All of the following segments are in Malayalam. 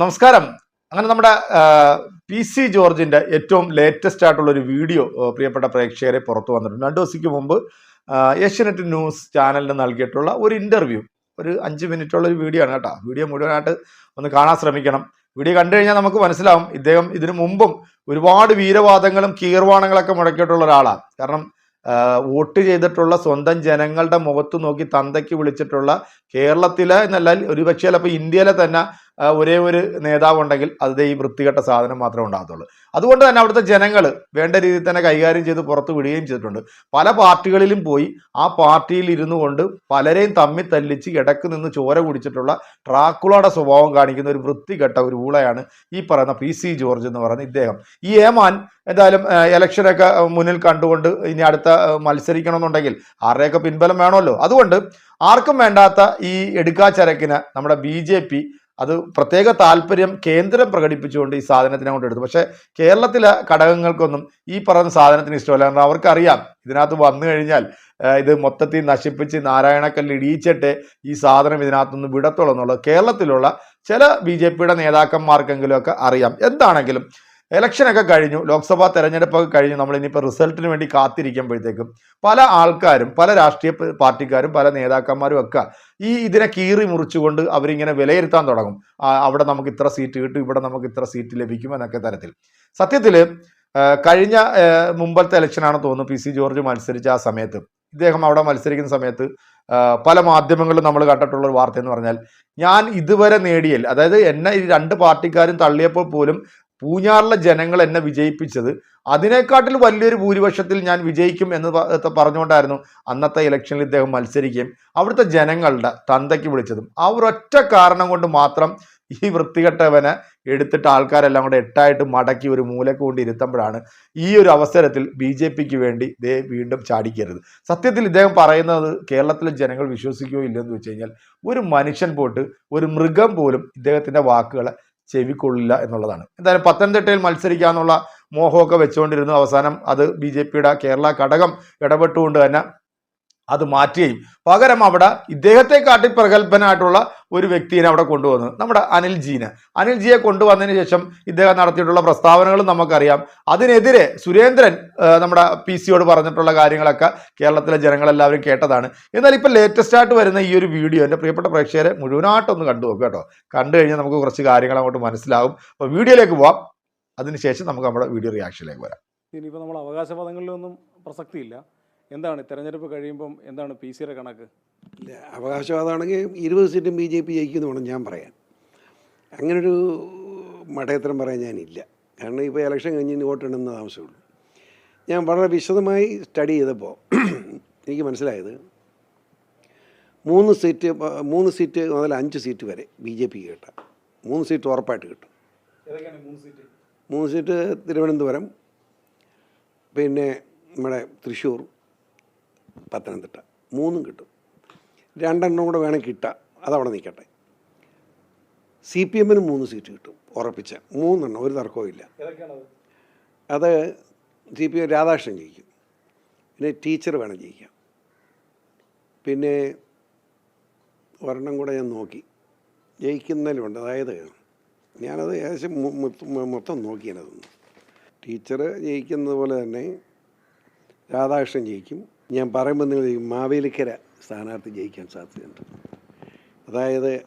നമസ്കാരം. അങ്ങനെ നമ്മുടെ പി സി ജോർജിന്റെ ഏറ്റവും ലേറ്റസ്റ്റ് ആയിട്ടുള്ള ഒരു വീഡിയോ പ്രിയപ്പെട്ട പ്രേക്ഷകരെ പുറത്തു വന്നിട്ടുണ്ട്. രണ്ടു ദിവസത്തേക്ക് മുമ്പ് ഏഷ്യനെറ്റ് ന്യൂസ് ചാനലിന് നൽകിയിട്ടുള്ള ഒരു ഇന്റർവ്യൂ ഒരു അഞ്ച് മിനിറ്റുള്ള ഒരു വീഡിയോ ആണ് കേട്ടോ. വീഡിയോ മുഴുവനായിട്ട് ഒന്ന് കാണാൻ ശ്രമിക്കണം. വീഡിയോ കണ്ടു കഴിഞ്ഞാൽ നമുക്ക് മനസ്സിലാവും ഇദ്ദേഹം ഇതിനു മുമ്പും ഒരുപാട് വീരവാദങ്ങളും കീർവാണങ്ങളൊക്കെ മുടക്കിയിട്ടുള്ള ഒരാളാണ്. കാരണം വോട്ട് ചെയ്തിട്ടുള്ള സ്വന്തം ജനങ്ങളുടെ മുഖത്ത് നോക്കി തന്തയ്ക്ക് വിളിച്ചിട്ടുള്ള കേരളത്തിലെ എന്നല്ല ഒരുപക്ഷെ ചിലപ്പോൾ ഇന്ത്യയിലെ തന്നെ ഒരേ ഒരു നേതാവ് ഉണ്ടെങ്കിൽ അത് ഈ വൃത്തികെട്ട സാധനം മാത്രമേ ഉണ്ടാകത്തുള്ളൂ. അതുകൊണ്ട് തന്നെ അവിടുത്തെ ജനങ്ങൾ വേണ്ട രീതിയിൽ തന്നെ കൈകാര്യം ചെയ്ത് പുറത്ത് വിടുകയും ചെയ്തിട്ടുണ്ട്. പല പാർട്ടികളിലും പോയി ആ പാർട്ടിയിൽ ഇരുന്നു കൊണ്ട് പലരെയും തമ്മിൽ തല്ലിച്ച് ഇടയ്ക്ക് നിന്ന് ചോര കുടിച്ചിട്ടുള്ള ട്രാക്കുളയുടെ സ്വഭാവം കാണിക്കുന്ന ഒരു വൃത്തികെട്ട ഒരു ഊളയാണ് ഈ പറയുന്ന പി സി ജോർജ് എന്ന് പറയുന്ന ഇദ്ദേഹം. ഈ ഏമാൻ എന്തായാലും ഇലക്ഷനൊക്കെ മുന്നിൽ കണ്ടുകൊണ്ട് ഇനി അടുത്ത മത്സരിക്കണമെന്നുണ്ടെങ്കിൽ ആരുടെയൊക്കെ പിൻബലം വേണമല്ലോ. അതുകൊണ്ട് ആർക്കും വേണ്ടാത്ത ഈ എടുക്കാച്ചരക്കിന് നമ്മുടെ ബി ജെ പി അത് പ്രത്യേക താല്പര്യം കേന്ദ്രം പ്രകടിപ്പിച്ചുകൊണ്ട് ഈ സാധനത്തിനെ കൊണ്ട് എടുത്തു. പക്ഷേ കേരളത്തിലെ ഘടകങ്ങൾക്കൊന്നും ഈ പറയുന്ന സാധനത്തിന് ഇഷ്ടമല്ല. കാരണം അവർക്കറിയാം ഇതിനകത്ത് വന്നു കഴിഞ്ഞാൽ ഇത് മൊത്തത്തിൽ നശിപ്പിച്ച് നാരായണക്കല്ല് ഇടിയിച്ചിട്ട് ഈ സാധനം ഇതിനകത്തുനിന്ന് വിടത്തുള്ളൂ എന്നുള്ളത് കേരളത്തിലുള്ള ചില ബി ജെ പിയുടെ നേതാക്കന്മാർക്കെങ്കിലും ഒക്കെ അറിയാം. എന്താണെങ്കിലും ഇലക്ഷനൊക്കെ കഴിഞ്ഞു ലോക്സഭാ തെരഞ്ഞെടുപ്പൊക്കെ കഴിഞ്ഞു നമ്മൾ ഇനിയിപ്പോൾ റിസൾട്ടിന് വേണ്ടി കാത്തിരിക്കുമ്പോഴത്തേക്കും പല ആൾക്കാരും പല രാഷ്ട്രീയ പാർട്ടിക്കാരും പല നേതാക്കന്മാരും ഒക്കെ ഈ ഇതിനെ കീറി മുറിച്ചുകൊണ്ട് അവരിങ്ങനെ വിലയിരുത്താൻ തുടങ്ങും. അവിടെ നമുക്ക് ഇത്ര സീറ്റ് കിട്ടും ഇവിടെ നമുക്ക് ഇത്ര സീറ്റ് ലഭിക്കും എന്നൊക്കെ തരത്തിൽ. സത്യത്തിൽ കഴിഞ്ഞ മുമ്പത്തെ ഇലക്ഷനാണ് തോന്നുന്നു പി സി ജോർജ് മത്സരിച്ച ആ സമയത്ത്. ഇദ്ദേഹം അവിടെ മത്സരിക്കുന്ന സമയത്ത് പല മാധ്യമങ്ങളിലും നമ്മൾ കണ്ടിട്ടുള്ള ഒരു വാർത്ത എന്ന് പറഞ്ഞാൽ ഞാൻ ഇതുവരെ നേടിയൽ അതായത് എന്നെ ഈ രണ്ട് പാർട്ടിക്കാരും തള്ളിയപ്പോൾ പോലും പൂഞ്ഞാറിലെ ജനങ്ങൾ എന്നെ വിജയിപ്പിച്ചത്. അതിനേക്കാട്ടിൽ വലിയൊരു ഭൂരിപക്ഷത്തിൽ ഞാൻ വിജയിക്കും എന്ന് പറഞ്ഞുകൊണ്ടായിരുന്നു അന്നത്തെ ഇലക്ഷനിൽ ഇദ്ദേഹം മത്സരിക്കുകയും അവിടുത്തെ ജനങ്ങളുടെ തന്തയ്ക്ക് വിളിച്ചതും. ആ ഒരൊറ്റ കാരണം കൊണ്ട് മാത്രം ഈ വൃത്തികെട്ടവനെ എടുത്തിട്ട് ആൾക്കാരെല്ലാം കൂടെ എട്ടായിട്ട് മടക്കി ഒരു മൂലക്ക് കൊണ്ട് ഇരുത്തുമ്പോഴാണ് ഈ ഒരു അവസരത്തിൽ ബി ജെ പിക്ക് വേണ്ടി ദേ വീണ്ടും ചാടിക്കരുത് സത്യത്തിൽ ഇദ്ദേഹം പറയുന്നത് കേരളത്തിലെ ജനങ്ങൾ വിശ്വസിക്കുകയോ ഇല്ലെന്ന് വെച്ച് കഴിഞ്ഞാൽ ഒരു മനുഷ്യൻ പോട്ട് ഒരു മൃഗം പോലും ഇദ്ദേഹത്തിന്റെ വാക്കുകളെ ചെവിക്കൊള്ളില്ല എന്നുള്ളതാണ്. എന്തായാലും പത്തനംതിട്ടയിൽ മത്സരിക്കാന്നുള്ള മോഹമൊക്കെ വെച്ചുകൊണ്ടിരുന്നു. അവസാനം അത് ബി കേരള ഘടകം ഇടപെട്ടുകൊണ്ട് തന്നെ അത് മാറ്റുകയും പകരം അവിടെ ഇദ്ദേഹത്തെ കാട്ടി പ്രഗത്ഭനായിട്ടുള്ള ഒരു വ്യക്തിയെ അവിടെ കൊണ്ടുവന്നു. നമ്മുടെ അനിൽ ജീന. അനിൽ ജിയെ കൊണ്ടുവന്നതിന് ശേഷം ഇദ്ദേഹം നടത്തിയിട്ടുള്ള പ്രസ്താവനകളും നമുക്കറിയാം. അതിനെതിരെ സുരേന്ദ്രൻ നമ്മുടെ പി സിയോട് പറഞ്ഞിട്ടുള്ള കാര്യങ്ങളൊക്കെ കേരളത്തിലെ ജനങ്ങളെല്ലാവരും കേട്ടതാണ്. എന്നാൽ ഇപ്പം ലേറ്റസ്റ്റ് ആയിട്ട് വരുന്ന ഈ ഒരു വീഡിയോ എന്റെ പ്രിയപ്പെട്ട പ്രേക്ഷകരെ മുഴുവനായിട്ടൊന്ന് കണ്ടു നോക്കുക കേട്ടോ. കണ്ടു കഴിഞ്ഞാൽ നമുക്ക് കുറച്ച് കാര്യങ്ങൾ അങ്ങോട്ട് മനസ്സിലാവും. അപ്പോൾ വീഡിയോയിലേക്ക് പോവാം. അതിനുശേഷം നമുക്ക് നമ്മുടെ വീഡിയോ റിയാക്ഷനിലേക്ക് വരാം. ഇനിയിപ്പോൾ നമ്മൾ അവകാശവാദങ്ങളിലൊന്നും പ്രസക്തിയില്ല. എന്താണ് തെരഞ്ഞെടുപ്പ് കഴിയുമ്പം എന്താണ് പി സിയുടെ കണക്ക്? ഇല്ല അവകാശവാദമാണെങ്കിൽ ഇരുപത് സീറ്റും ബി ജെ പി ജയിക്കുമെന്ന് വേണം ഞാൻ പറയാൻ അങ്ങനൊരു മഠയത്തരം പറയാൻ ഞാനില്ല. കാരണം ഇപ്പോൾ ഇലക്ഷൻ കഴിഞ്ഞ് ഇനി വോട്ടെണ്ണുന്ന താമസമുള്ളൂ ഞാൻ വളരെ വിശദമായി സ്റ്റഡി ചെയ്തപ്പോൾ എനിക്ക് മനസ്സിലായത് മൂന്ന് സീറ്റ് മൂന്ന് സീറ്റ് മുതൽ അഞ്ച് സീറ്റ് വരെ ബി ജെ പി കിട്ടാം. മൂന്ന് സീറ്റ് ഉറപ്പായിട്ട് കിട്ടും. ഏതൊക്കെയാണ് മൂന്ന് സീറ്റ്? മൂന്ന് സീറ്റ് തിരുവനന്തപുരം പിന്നെ നമ്മുടെ തൃശ്ശൂർ പത്തനംതിട്ട. മൂന്നും കിട്ടും. രണ്ടെണ്ണം കൂടെ വേണം കിട്ടുക അതവിടെ നിൽക്കട്ടെ. സി പി എമ്മിന് മൂന്ന് സീറ്റ് കിട്ടും ഉറപ്പിച്ച മൂന്നെണ്ണം ഒരു തർക്കവും ഇല്ല. അത് സി പി എം രാധാകൃഷ്ണൻ ജയിക്കും. പിന്നെ ടീച്ചർ വേണം ജയിക്കാം പിന്നെ ഒരെണ്ണം കൂടെ ഞാൻ നോക്കി. ജയിക്കുന്നതിലുണ്ട്. അതായത് ഞാനത് ഏകദേശം മൊത്തം- നോക്കിയാണ് നോക്കിയാനതൊന്ന് ടീച്ചർ ജയിക്കുന്നത് പോലെ തന്നെ രാധാകൃഷ്ണൻ ജയിക്കും. ഞാൻ പറയുമ്പോൾ നിങ്ങൾ ഈ മാവേലിക്കര സ്ഥാനാർത്ഥി ജയിക്കാൻ സാധ്യതയുണ്ട്. അതായത്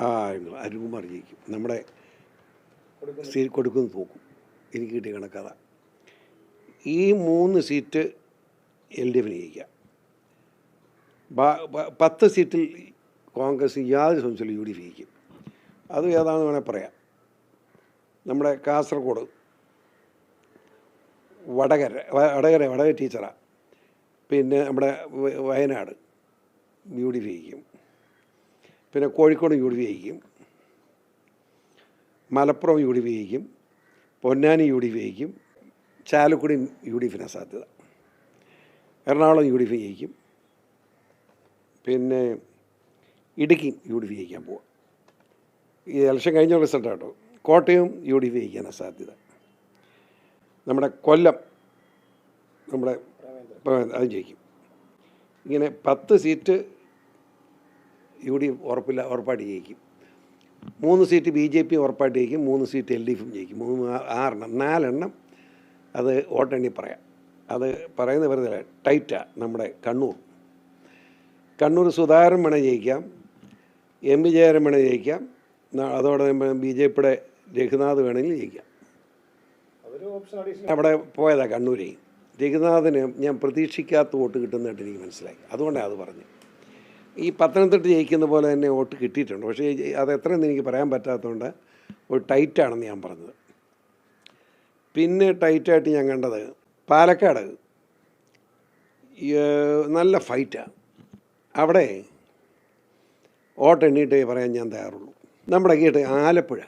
ആ അരുൺ- അരുൺകുമാർ ജയിക്കും. നമ്മുടെ സീറ്റ് കൊടുക്കുന്നു തോക്കും. എനിക്ക് കിട്ടിയ കണക്കഥ ഈ മൂന്ന് സീറ്റ് എൽ ഡി എഫിന് ജയിക്കാം. പത്ത് സീറ്റിൽ കോൺഗ്രസ് യാതൊരു സംശയമില്ല യു ഡി എഫ് ജയിക്കും. അത് ഏതാണെന്ന് വേണേൽ പറയാം. നമ്മുടെ കാസർഗോഡ് വടകര വടകര വടകര ടീച്ചറാണ് പിന്നെ നമ്മുടെ വയനാട് യു ഡി ഫിക്കും പിന്നെ കോഴിക്കോട് യു ഡി എഫ് ജയിക്കും മലപ്പുറം യു ഡി എഫ് ജയിക്കും പൊന്നാനി യു ഡി എഫ് ജയിക്കും ചാലക്കുടി യു ഡി എഫിനാണ് സാധ്യത. എറണാകുളം യു ഡി ഫി ജയിക്കും പിന്നെ ഇടുക്കി യു ഡി ഫി ജയിക്കാൻ പോവാം. ഈ ഇലക്ഷൻ കഴിഞ്ഞ റിസൾട്ട് കേട്ടോ കോട്ടയം യു ഡി ഫി ജയിക്കാനാണ് സാധ്യത. നമ്മുടെ കൊല്ലം നമ്മുടെ അത് ജയിക്കും. ഇങ്ങനെ പത്ത് സീറ്റ് യു ഡി എഫ് ഉറപ്പില്ല ഉറപ്പായിട്ട് ജയിക്കും. മൂന്ന് സീറ്റ് ബി ജെ പി ഉറപ്പായിട്ട് ജയിക്കും മൂന്ന് സീറ്റ് എൽ ഡി എഫും ജയിക്കും. മൂന്ന് ആറെണ്ണം നാലെണ്ണം അത് വോട്ടെണ്ണി പറയാം. അത് പറയുന്ന വെറുതെ ടൈറ്റാണ് നമ്മുടെ കണ്ണൂർ. കണ്ണൂർ സുധാകരൻ വേണേൽ ജയിക്കാം എം വി ജയരൻ വേണേൽ ജയിക്കാം അതോടെ ബി ജെ പിയുടെ രഘുനാഥ് വേണമെങ്കിൽ ജയിക്കാം. അവിടെ പോയതാണ് കണ്ണൂരേ രഘുനാഥന് ഞാൻ പ്രതീക്ഷിക്കാത്ത വോട്ട് കിട്ടുന്നതായിട്ട് എനിക്ക് മനസ്സിലായി. അതുകൊണ്ടാണ് അത് പറഞ്ഞു ഈ പത്തനംതിട്ട ജയിക്കുന്ന പോലെ തന്നെ വോട്ട് കിട്ടിയിട്ടുണ്ട്. പക്ഷേ അത് എത്രയെന്ന് എനിക്ക് പറയാൻ പറ്റാത്തതുകൊണ്ട് ഒരു ടൈറ്റാണെന്ന് ഞാൻ പറഞ്ഞത്. പിന്നെ ടൈറ്റായിട്ട് ഞാൻ കണ്ടത് പാലക്കാട്. നല്ല ഫൈറ്റാണ് അവിടെ വോട്ട് എണ്ണീട്ടേ പറയാൻ ഞാൻ തയ്യാറുള്ളൂ. നമ്മുടെ കേട്ട് ആലപ്പുഴ.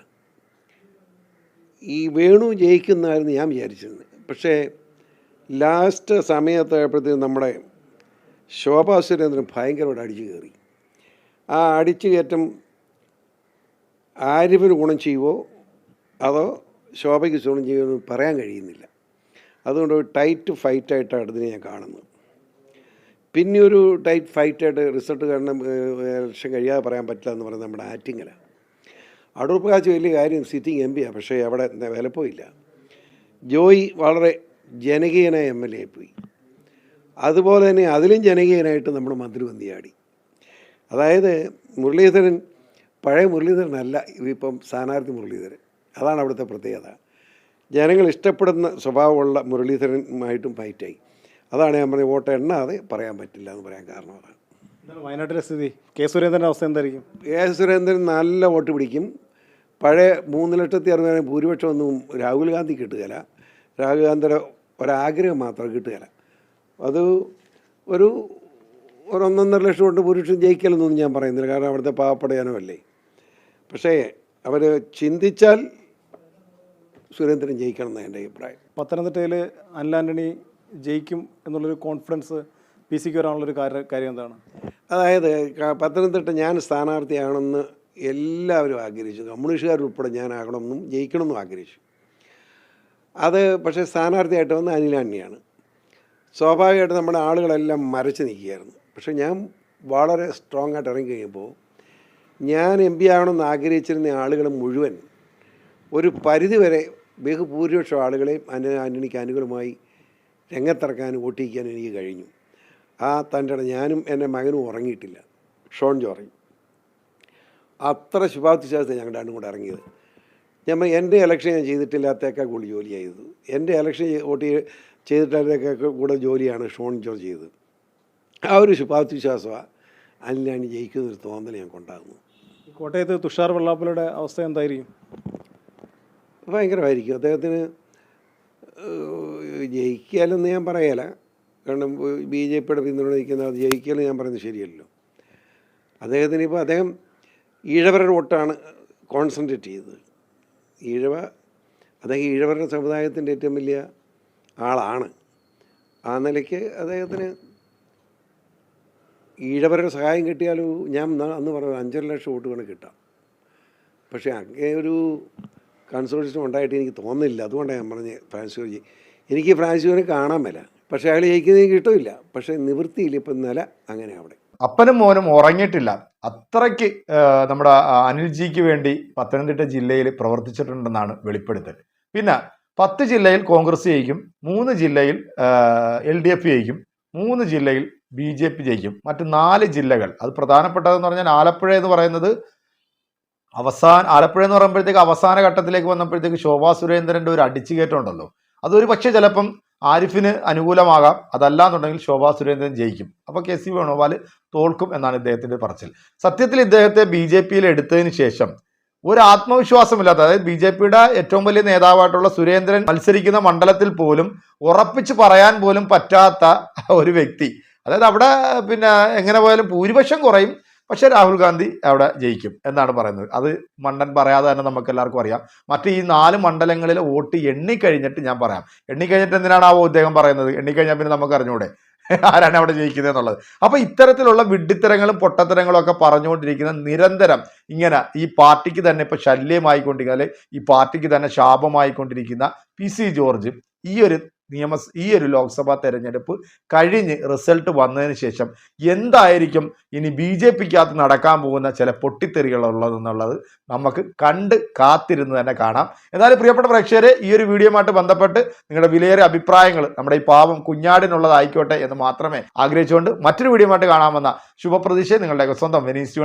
ഈ വേണു ജയിക്കുന്നതായിരുന്നു ഞാൻ വിചാരിച്ചിരുന്നത്. പക്ഷേ ലാസ്റ്റ് സമയത്തായപ്പോഴത്തേക്കും നമ്മുടെ ശോഭാ സുരേന്ദ്രൻ ഭയങ്കരമായിട്ട് അടിച്ചു കയറി. ആ അടിച്ചു കയറ്റം ആരിഫിന് ഗുണം ചെയ്യുമോ അതോ ശോഭയ്ക്ക് ഗുണം ചെയ്യുമോ എന്ന് പറയാൻ കഴിയുന്നില്ല. അതുകൊണ്ട് ഒരു ടൈറ്റ് ഫൈറ്റായിട്ടാണ് അടുത്തിനെ ഞാൻ കാണുന്നത്. പിന്നെ ഒരു ടൈറ്റ് ഫൈറ്റായിട്ട് റിസൾട്ട് കാരണം ഇലക്ഷൻ കഴിയാതെ പറയാൻ പറ്റില്ല എന്ന് പറയുന്നത് നമ്മുടെ ആറ്റിങ്ങലാണ് അടൂർ വലിയ കാര്യം സിറ്റിംഗ് എം പിയാണ് പക്ഷേ അവിടെ വിലപ്പോയില്ല. ജോയി വളരെ ജനകീയനായ എം എൽ എ പോയി അതുപോലെ തന്നെ അതിലും ജനകീയനായിട്ട് നമ്മൾ മന്ത്രി വന്നിയാടി അതായത് മുരളീധരൻ പഴയ മുരളീധരനല്ല ഇപ്പം സ്ഥാനാർത്ഥി മുരളീധരൻ. അതാണ് അവിടുത്തെ പ്രത്യേകത. ജനങ്ങൾ ഇഷ്ടപ്പെടുന്ന സ്വഭാവമുള്ള മുരളീധരനുമായിട്ടും ഫൈറ്റായി. അതാണ് ഞാൻ പറഞ്ഞത് വോട്ട് എണ്ണാതെ പറയാൻ പറ്റില്ല എന്ന് പറയാൻ കാരണം അതാണ്. വയനാട്ടിലെ സ്ഥിതി? കെ സുരേന്ദ്രന്റെ അവസ്ഥ എന്തായിരിക്കും? കെ സുരേന്ദ്രൻ നല്ല വോട്ട് പിടിക്കും. പഴയ മൂന്ന് ലക്ഷത്തി അറുപതിനായിരം ഭൂരിപക്ഷം ഒന്നും രാഹുൽ ഗാന്ധി കിട്ടുകയില്ല. രാഹുൽ ഗാന്ധിയുടെ ഒരാഗ്രഹം മാത്രം കിട്ടുകയില്ല. അത് ഒരു ഒരു ഒന്നൊന്നര ലക്ഷം കൊണ്ട് പുരുഷൻ ജയിക്കലെന്നൊന്നും ഞാൻ പറയുന്നില്ല. കാരണം അവിടുത്തെ പാവപ്പെടയാനുമല്ലേ. പക്ഷേ അവർ ചിന്തിച്ചാൽ സുരേന്ദ്രൻ ജയിക്കണം എന്നാണ് എന്റെ അഭിപ്രായം. പത്തനംതിട്ടയിൽ അല്ലാന്റണി ജയിക്കും എന്നുള്ളൊരു കോൺഫിഡൻസ് പി സിക്ക് വരാനുള്ളൊരു കാര്യ- കാര്യം എന്താണ്? അതായത് പത്തനംതിട്ട ഞാൻ സ്ഥാനാർത്ഥിയാണെന്ന് എല്ലാവരും ആഗ്രഹിച്ചു. കമ്മ്യൂണിസ്റ്റുകാരുൾപ്പെടെ ഞാൻ ആകണമെന്നും ജയിക്കണമെന്നും ആഗ്രഹിച്ചു. അത് പക്ഷേ സ്ഥാനാർത്ഥിയായിട്ട് വന്ന അണ്ണിയാണ് സ്വാഭാവികമായിട്ട് നമ്മുടെ ആളുകളെല്ലാം മരച്ച് നിൽക്കുകയായിരുന്നു. പക്ഷേ ഞാൻ വളരെ സ്ട്രോങ് ആയിട്ട് ഇറങ്ങി കഴിയുമ്പോൾ ഞാൻ എം പി ആകണമെന്ന് ആഗ്രഹിച്ചിരുന്ന ആളുകൾ മുഴുവൻ ഒരു പരിധിവരെ ബഹുഭൂരിപക്ഷം ആളുകളെയും അനു ആന്റണിക്ക് അനുകൂലമായി രംഗത്തിറക്കാനും വോട്ടിക്കാനും എനിക്ക് കഴിഞ്ഞു. ആ തന്റെ ഞാനും എന്റെ മകനും ഉറങ്ങിയിട്ടില്ല. ഷോൺ ജോറി. അത്ര ശുഭാപ്തി ശാസ്ത്രം ഞങ്ങളുടെ രണ്ടും കൂടെ ഇറങ്ങിയത്. ഞാൻ എന്റെ ഇലക്ഷൻ ഞാൻ ചെയ്തിട്ടില്ലാത്തേക്കാൾ കൂടുതൽ ജോലി ചെയ്തത് എന്റെ ഇലക്ഷൻ വോട്ട് ചെയ്ത് ചെയ്തിട്ടേക്കാൾ കൂടുതൽ ജോലിയാണ് ഷോൺ ജോർജ് ചെയ്തത്. ആ ഒരു ശുഭാപ്തി അതിലാണ് ജയിക്കുന്നൊരു തോന്നൽ ഞങ്ങൾക്ക് ഉണ്ടാകുന്നത്. കോട്ടയത്ത് തുഷാർ വെള്ളാപ്പലയുടെ അവസ്ഥ എന്തായിരിക്കും? ഭയങ്കരമായിരിക്കും. അദ്ദേഹത്തിന് ജയിക്കാലെന്ന് ഞാൻ പറയല. കാരണം ബി ജെ പിയുടെ പിന്തുണ നിൽക്കുന്ന അത് ജയിക്കലെന്ന് ഞാൻ പറയുന്നത് ശരിയല്ലോ അദ്ദേഹത്തിന് ഇപ്പോൾ അദ്ദേഹം ഈഴവരുടെ വോട്ടാണ് കോൺസെൻട്രേറ്റ് ചെയ്തത്. ഈഴവ അദ്ദേഹം ഈഴവരുടെ സമുദായത്തിന്റെ ഏറ്റവും വലിയ ആളാണ്. ആ നിലയ്ക്ക് അദ്ദേഹത്തിന് ഈഴവരുടെ സഹായം കിട്ടിയാലും? ഞാൻ അന്ന് പറഞ്ഞു അഞ്ചര ലക്ഷം വോട്ട് വേണം കിട്ടാം പക്ഷേ അങ്ങനെ ഒരു കൺസോർഷ്യം ഉണ്ടായിട്ട് എനിക്ക് തോന്നുന്നില്ല. അതുകൊണ്ടാണ് ഞാൻ പറഞ്ഞത് ഫ്രാൻസിയോജി എനിക്ക് ഫ്രാൻസിയോനെ കാണാൻ മേല. പക്ഷേ അയാൾ ജയിക്കുന്നത് കിട്ടില്ല. പക്ഷേ നിവൃത്തിയില്ല. ഇപ്പം നില അങ്ങനെ അവിടെ. അപ്പനും മോനും ഉറങ്ങിയിട്ടില്ല. അത്രയ്ക്ക് നമ്മുടെ അനിൽജിക്ക് വേണ്ടി പത്തനംതിട്ട ജില്ലയിൽ പ്രവർത്തിച്ചിട്ടുണ്ടെന്നാണ് വെളിപ്പെടുത്തൽ. പിന്നെ പത്ത് ജില്ലയിൽ കോൺഗ്രസ് ജയിക്കും മൂന്ന് ജില്ലയിൽ എൽ ഡി എഫ് ജയിക്കും മൂന്ന് ജില്ലയിൽ ബി ജെ പി ജയിക്കും. മറ്റ് നാല് ജില്ലകൾ അത് പ്രധാനപ്പെട്ടതെന്ന് പറഞ്ഞാൽ ആലപ്പുഴ എന്ന് പറയുന്നത് അവസാന ആലപ്പുഴ എന്ന് പറയുമ്പോഴത്തേക്ക് അവസാന ഘട്ടത്തിലേക്ക് വന്നപ്പോഴത്തേക്ക് ശോഭാ സുരേന്ദ്രന്റെ ഒരു അടിച്ചുകയറ്റം ഉണ്ടല്ലോ അതൊരു പക്ഷേ ചിലപ്പം ആരിഫിന് അനുകൂലമാകാം. അതല്ലാന്നുണ്ടെങ്കിൽ ശോഭാ സുരേന്ദ്രൻ ജയിക്കും. അപ്പോൾ കെ സി വേണുഗോപാൽ തോൽക്കും എന്നാണ് ഇദ്ദേഹത്തിന്റെ പറച്ചിൽ. സത്യത്തിൽ ഇദ്ദേഹത്തെ ബി ജെ പിയിൽ എടുത്തതിന് ശേഷം ഒരു ആത്മവിശ്വാസമില്ലാത്ത അതായത് ബി ജെ പിയുടെ ഏറ്റവും വലിയ നേതാവായിട്ടുള്ള സുരേന്ദ്രൻ മത്സരിക്കുന്ന മണ്ഡലത്തിൽ പോലും ഉറപ്പിച്ച് പറയാൻ പോലും പറ്റാത്ത ഒരു വ്യക്തി. അതായത് അവിടെ പിന്നെ എങ്ങനെ പോയാലും ഭൂരിപക്ഷം കുറയും. പക്ഷേ രാഹുൽ ഗാന്ധി അവിടെ ജയിക്കും എന്നാണ് പറയുന്നത്. അത് മണ്ടൻ പറയാതെ തന്നെ നമുക്ക് എല്ലാവർക്കും അറിയാം. മറ്റ് ഈ നാല് മണ്ഡലങ്ങളിൽ വോട്ട് എണ്ണിക്കഴിഞ്ഞിട്ട് ഞാൻ പറയാം. എണ്ണിക്കഴിഞ്ഞിട്ട് എന്തിനാണ് ആ ഉദ്ദേഹം പറയുന്നത്? എണ്ണിക്കഴിഞ്ഞാൽ പിന്നെ നമുക്ക് അറിഞ്ഞൂടെ ആരാണ് അവിടെ ജയിക്കുന്നത് എന്നുള്ളത്. അപ്പൊ ഇത്തരത്തിലുള്ള വിഡ്ഢിത്തരങ്ങളും പൊട്ടത്തരങ്ങളും ഒക്കെ പറഞ്ഞുകൊണ്ടിരിക്കുന്ന നിരന്തരം ഇങ്ങനെ ഈ പാർട്ടിക്ക് തന്നെ ഇപ്പൊ ശല്യമായിക്കൊണ്ടിരിക്കുന്ന അല്ലെ ഈ പാർട്ടിക്ക് തന്നെ ശാപമായിക്കൊണ്ടിരിക്കുന്ന പി സി ജോർജ് ഈ ഒരു നിയമ ഈ ഒരു ലോക്സഭാ തെരഞ്ഞെടുപ്പ് കഴിഞ്ഞ് റിസൾട്ട് വന്നതിന് ശേഷം എന്തായിരിക്കും ഇനി ബി ജെ പിക്കകത്ത് നടക്കാൻ പോകുന്ന ചില പൊട്ടിത്തെറികൾ ഉള്ളതെന്നുള്ളത് നമുക്ക് കണ്ട് കാത്തിരുന്ന് തന്നെ കാണാം. എന്നാലും പ്രിയപ്പെട്ട പ്രേക്ഷകരെ ഈ ഒരു വീഡിയോയുമായിട്ട് ബന്ധപ്പെട്ട് നിങ്ങളുടെ വിലയേറിയ അഭിപ്രായങ്ങൾ നമ്മുടെ ഈ പാവം കുഞ്ഞാടിനുള്ളതായിക്കോട്ടെ എന്ന് മാത്രമേ ആഗ്രഹിച്ചുകൊണ്ട് മറ്റൊരു വീഡിയോയുമായിട്ട് കാണാമെന്ന ശുഭപ്രതീക്ഷ നിങ്ങളുടെ സ്വന്തം വെനീസ് ടു